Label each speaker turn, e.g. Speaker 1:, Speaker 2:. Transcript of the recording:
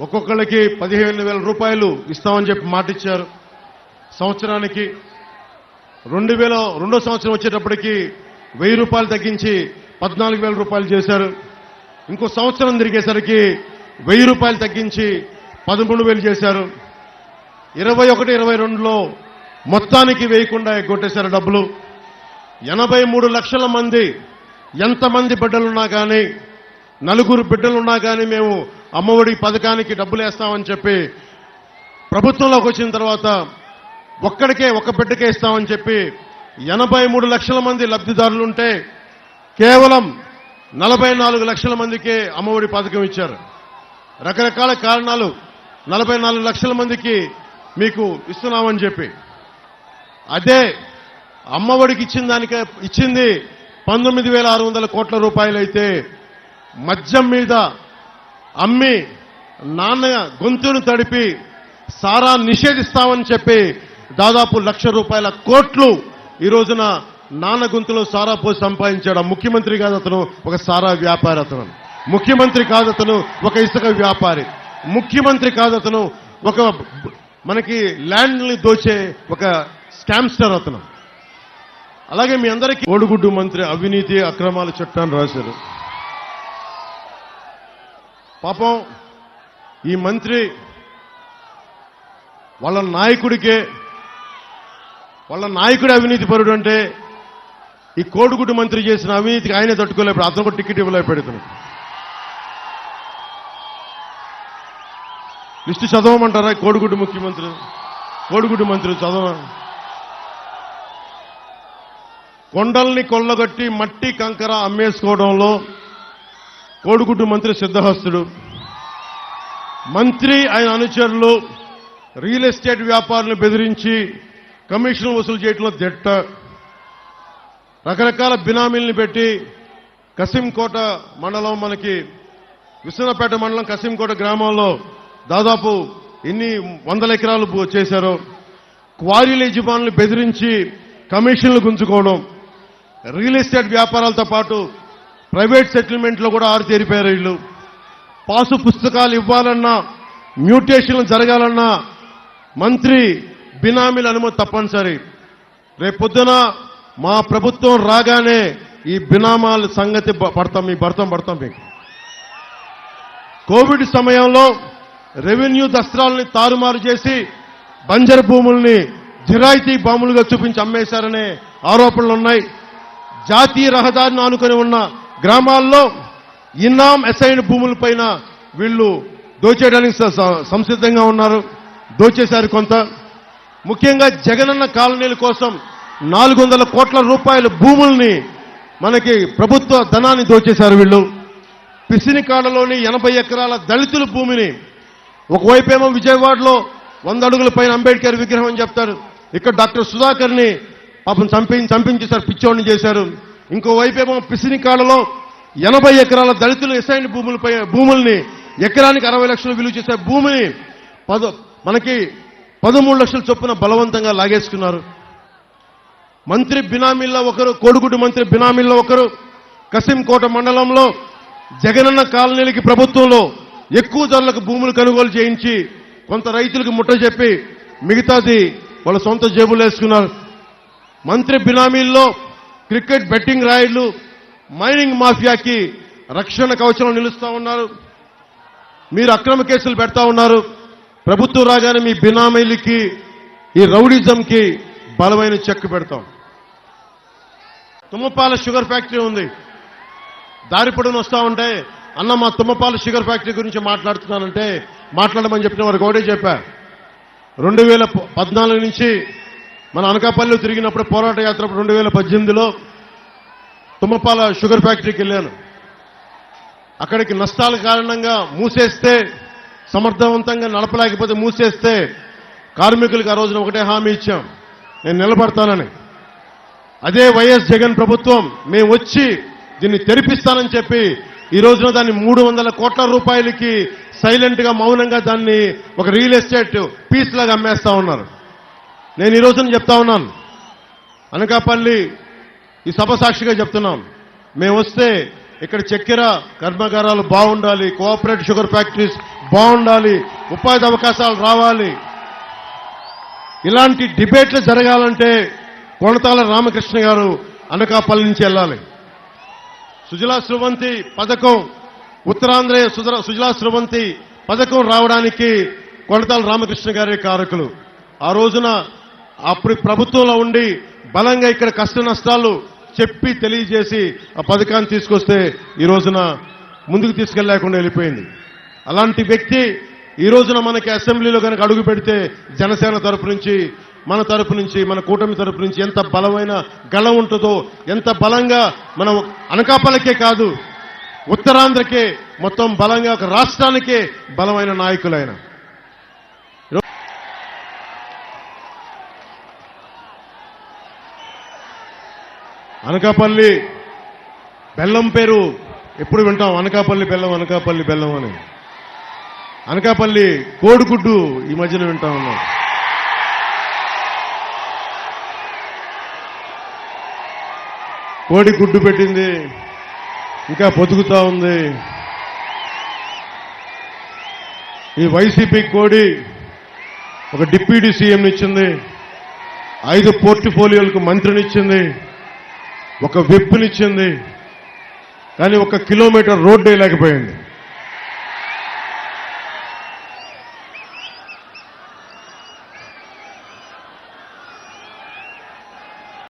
Speaker 1: ఒక్కొక్కళ్ళకి పదిహేను వేల రూపాయలు ఇస్తామని చెప్పి మాటిచ్చారు. సంవత్సరానికి రెండు వేల రెండో సంవత్సరం వచ్చేటప్పటికి వెయ్యి రూపాయలు తగ్గించి పద్నాలుగు వేల రూపాయలు చేశారు. ఇంకో సంవత్సరం తిరిగేసరికి వెయ్యి రూపాయలు తగ్గించి పదమూడు వేలు చేశారు. ఇరవై ఒకటి ఇరవై రెండులో మొత్తానికి వేయకుండా ఎగ్గొట్టేశారు డబ్బులు. ఎనభై మూడు లక్షల మంది ఎంతమంది బిడ్డలున్నా కానీ నలుగురు బిడ్డలున్నా కానీ మేము అమ్మఒడి పథకానికి డబ్బులు వేస్తామని చెప్పి ప్రభుత్వంలోకి వచ్చిన తర్వాత ఒక్కడికే ఒక్క బిడ్డకే ఇస్తామని చెప్పి ఎనభై మూడు లక్షల మంది లబ్ధిదారులుంటే కేవలం నలభై నాలుగు లక్షల మందికే అమ్మఒడి పథకం ఇచ్చారు. రకరకాల కారణాలు నలభై నాలుగు లక్షల మందికి మీకు ఇస్తున్నామని చెప్పి. అదే అమ్మఒడికి ఇచ్చిన దానికే ఇచ్చింది పంతొమ్మిది వేల ఆరు వందల కోట్ల రూపాయలైతే మద్యం మీద అమ్మి నాన్న గొంతును తడిపి సారా నిషేధిస్తామని చెప్పి దాదాపు లక్ష రూపాయల కోట్లు ఈ రోజున నాన్న గొంతులో సారా పోసి సంపాదించాడు. ముఖ్యమంత్రి కాదు అతను ఒక సారా వ్యాపారి అతను. ముఖ్యమంత్రి కాదు అతను ఒక ఇసుక వ్యాపారి. ముఖ్యమంత్రి కాదు అతను ఒక మనకి ల్యాండ్ని దోచే ఒక స్కామ్స్టర్ అతను. అలాగే మీ అందరికీ ఓడుగుడ్డు మంత్రి అవినీతి అక్రమాల చట్టాన్ని రాశారు. పాపం ఈ మంత్రి వాళ్ళ నాయకుడికే వాళ్ళ నాయకుడి అవినీతి పరుడు అంటే ఈ కోడిగుడ్డు మంత్రి చేసిన అవినీతికి ఆయనే తట్టుకోలేకపోయాడు అతను కూడా టికెట్ ఇవ్వలేకపోయాడు లిస్టు చదవమంటారా కోడిగుడ్డు ముఖ్యమంత్రి? కోడిగుడ్డు మంత్రి చదవ. కొండల్ని కొల్లగొట్టి మట్టి కంకర అమ్మేసుకోవడంలో కోడిగుడ్డు మంత్రి సిద్ధహస్తుడు. మంత్రి ఆయన అనుచరులు రియల్ ఎస్టేట్ వ్యాపారులను బెదిరించి కమిషన్ వసూలు చేయడంలో దిట్ట. రకరకాల బినామీల్ని పెట్టి కసింకోట మండలం మనకి విశ్వనపేట మండలం కసింకోట గ్రామంలో దాదాపు ఎన్ని వందల ఎకరాలు చేశారో క్వారీల యజమానులు బెదిరించి కమిషన్లు గుంజుకోవడం రియల్ ఎస్టేట్ వ్యాపారాలతో పాటు ప్రైవేట్ సెటిల్మెంట్లో కూడా ఆరు చేరిపోయారు వీళ్ళు. పాసు పుస్తకాలు ఇవ్వాలన్నా మ్యూటేషన్లు జరగాలన్నా మంత్రి బినామీల అనుమతి తప్పనిసరి. రేపొద్దున మా ప్రభుత్వం రాగానే ఈ బినామాల సంగతి పడతాం మీ భర్తం పడతాం మీకు. కోవిడ్ సమయంలో రెవెన్యూ దస్త్రాలని తారుమారు చేసి బంజరు భూముల్ని జిరాయితీ భూములుగా చూపించి అమ్మేశారనే ఆరోపణలు ఉన్నాయి జాతీయ రహదారిని ఆనుకొని ఉన్న గ్రామాల్లో ఇన్నాం అసైన్ భూములపైన వీళ్ళు దోచేయడానికి సంసిద్ధంగా ఉన్నారు. దోచేశారు కొంత. ముఖ్యంగా జగనన్న కాలనీల కోసం నాలుగు వందల కోట్ల రూపాయల భూముల్ని మనకి ప్రభుత్వ ధనాన్ని దోచేశారు వీళ్ళు. పిసినికాడలోని ఎనభై ఎకరాల దళితుల భూమిని ఒకవైపేమో విజయవాడలో వంద అడుగుల పైన అంబేద్కర్ విగ్రహం అని చెప్తారు. ఇక్కడ డాక్టర్ సుధాకర్ని పాపం చంపి చంపించేశారు పిచ్చోడిని చేశారు. ఇంకోవైపేమో పిసినికాడలో ఎనభై ఎకరాల దళితులు ఎసైన్ భూములపై భూముల్ని ఎకరానికి అరవై లక్షలు విలువ చేసే భూమిని పద మనకి పదమూడు లక్షల చొప్పున బలవంతంగా లాగేసుకున్నారు. మంత్రి బినామీల్లో ఒకరు కోడిగుడ్డు మంత్రి బినామీల్లో ఒకరు కసింకోట మండలంలో జగనన్న కాలనీలకి ప్రభుత్వంలో ఎక్కువ ధరలకు భూములు కొనుగోలు చేయించి కొంత రైతులకు ముట్ట చెప్పి మిగతాది వాళ్ళ సొంత జేబులు వేసుకున్నారు. మంత్రి బినామీల్లో క్రికెట్ బెట్టింగ్ రాయిడ్లు మైనింగ్ మాఫియాకి రక్షణ కవచం నిలుస్తా ఉన్నారు. మీరు అక్రమ కేసులు పెడతా ఉన్నారు. ప్రభుత్వం రాగానే మీ బినామీలకి ఈ రౌడిజంకి బలమైన చెక్ పెడతాం. తుమ్మపాల షుగర్ ఫ్యాక్టరీ ఉంది. దారి పొడవున వస్తూ ఉంటే అన్న మా తుమ్మపాల షుగర్ ఫ్యాక్టరీ గురించి మాట్లాడుతున్నానంటే మాట్లాడమని చెప్పిన వారికి ఒకటే చెప్పా రెండు వేల పద్నాలుగు నుంచి మన అనకాపల్లిలో తిరిగినప్పుడు పోరాట యాత్ర రెండు వేల పద్దెనిమిదిలో తుమ్మపాల షుగర్ ఫ్యాక్టరీకి వెళ్ళాను. అక్కడికి నష్టాల కారణంగా మూసేస్తే సమర్థవంతంగా నడపలేకపోతే మూసేస్తే కార్మికులకు ఆ రోజున ఒకటే హామీ ఇచ్చాం. నేను నిలబడతానని. అదే వైఎస్ జగన్ ప్రభుత్వం మేము వచ్చి దీన్ని తెరిపిస్తానని చెప్పి ఈ రోజున దాన్ని మూడు వందల కోట్ల రూపాయలకి సైలెంట్గా మౌనంగా దాన్ని ఒక రియల్ ఎస్టేట్ పీస్ లాగా అమ్మేస్తా ఉన్నారు. నేను ఈ రోజున చెప్తా ఉన్నాను. అనకాపల్లి ఈ సభ సాక్షిగా చెప్తున్నాం మేము వస్తే ఇక్కడ చక్కెర కర్మాగారాలు బాగుండాలి కోఆపరేటివ్ షుగర్ ఫ్యాక్టరీస్ బాగుండాలి ఉపాధి అవకాశాలు రావాలి. ఇలాంటి డిబేట్లు జరగాలంటే కొణతాల రామకృష్ణ గారు అనకాపల్లి నుంచి వెళ్ళాలి. సుజలా స్రవంతి పథకం ఉత్తరాంధ్ర సుజలా స్రవంతి పథకం రావడానికి కొణతాల రామకృష్ణ గారే కారకులు. ఆ రోజున అప్పుడు ప్రభుత్వంలో ఉండి బలంగా ఇక్కడ కష్ట నష్టాలు చెప్పి తెలియజేసి ఆ పథకాన్ని తీసుకొస్తే ఈ రోజున ముందుకు తీసుకెళ్ళేకుండా వెళ్ళిపోయింది. అలాంటి వ్యక్తి ఈ రోజున మనకి అసెంబ్లీలో కనుక అడుగు పెడితే జనసేన తరపు నుంచి మన తరపు నుంచి మన కూటమి తరపు నుంచి ఎంత బలమైన గళం ఉంటుందో ఎంత బలంగా మనం అనకాపలకే కాదు ఉత్తరాంధ్రకే మొత్తం బలంగా ఒక రాష్ట్రానికే బలమైన నాయకులైన. అనకాపల్లి బెల్లం పేరు ఎప్పుడు వింటాం? అనకాపల్లి బెల్లం అనకాపల్లి బెల్లం అని. అనకాపల్లి కోడిగుడ్డు ఈ మధ్యన వింటా ఉన్నాం. కోడి గుడ్డు పెట్టింది. ఇంకా బతుకుతా ఉంది. ఈ వైసీపీ కోడి ఒక డిప్యూటీ సీఎంనిచ్చింది ఐదు పోర్ట్ఫోలియోలకు మంత్రినిచ్చింది ఒక విప్పునిచ్చింది కానీ ఒక కిలోమీటర్ రోడ్డు వేయలేకపోయింది.